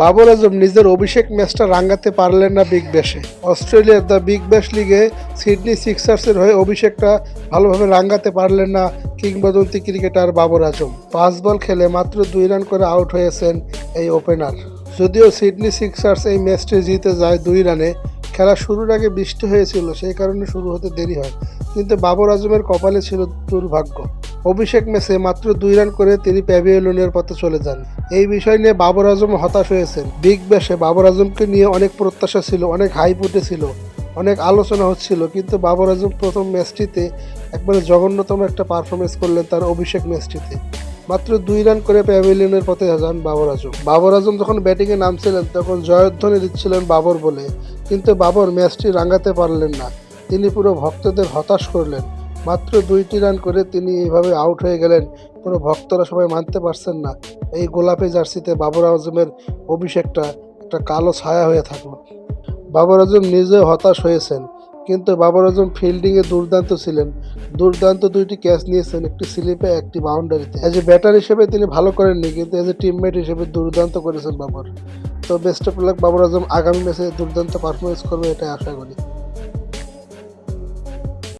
বাবর আজম নিজের অভিষেক ম্যাচটা রাঙ্গাতে পারলেন না বিগ ব্যাশে। অস্ট্রেলিয়ার দ্য বিগ ব্যাশ লিগে সিডনি সিক্সার্সের হয়ে অভিষেকটা ভালোভাবে রাঙ্গাতে পারলেন না কিংবদন্তি ক্রিকেটার বাবর আজম। পাঁচ বল খেলে মাত্র দুই রান করে আউট হয়েছেন এই ওপেনার। যদিও সিডনি সিক্সার্স এই ম্যাচটি জিতে যায় দুই রানে, খেলা শুরুর আগে বৃষ্টি হয়েছিল, সেই কারণে শুরু হতে দেরি হয়। কিন্তু বাবর আজমের কপালে ছিল দুর্ভাগ্য। অভিষেক ম্যাচে মাত্র দুই রান করে তিনি প্যাভিলিয়নের পথে চলে যান। এই বিষয় নিয়ে বাবর আজম হতাশ হয়েছেন। বিগ ব্যাশে বাবর আজমকে নিয়ে অনেক প্রত্যাশা ছিল, অনেক হাইপ উঠেছিল, অনেক আলোচনা হচ্ছিল, কিন্তু বাবর আজম প্রথম ম্যাচটিতে একবারে জঘন্যতম একটা পারফরমেন্স করলেন তার অভিষেক ম্যাচটিতে। মাত্র দুই রান করে প্যাভিলিয়নের পথে যান বাবর আজম। বাবর আজম যখন ব্যাটিংয়ে নামছিলেন, তখন জয়ধ্বনি দিচ্ছিলেন বাবর বলে, কিন্তু বাবর ম্যাচটি রাঙাতে পারলেন না। তিনি পুরো ভক্তদের হতাশ করলেন। মাত্র দুইটি রান করে তিনি এইভাবে আউট হয়ে গেলেন। কোনো ভক্তরা সবাই মানতে পারছেন না। এই গোলাপি জার্সিতে বাবর আজমের অভিষেকটা একটা কালো ছায়া হয়ে থাকল। বাবর আজম নিজে হতাশ হয়েছেন, কিন্তু বাবর আজম ফিল্ডিংয়ে দুর্দান্ত ছিলেন। দুর্দান্ত দুইটি ক্যাচ নিয়েছেন, একটি স্লিপে, একটি বাউন্ডারিতে। এজ এ ব্যাটার হিসেবে তিনি ভালো করেননি, কিন্তু এজ এ টিমমেট হিসেবে দুর্দান্ত করেছেন বাবর। তো best of luck Babar Azam আগামী ম্যাচে দুর্দান্ত পারফরমেন্স করবে, এটাই আশা করি।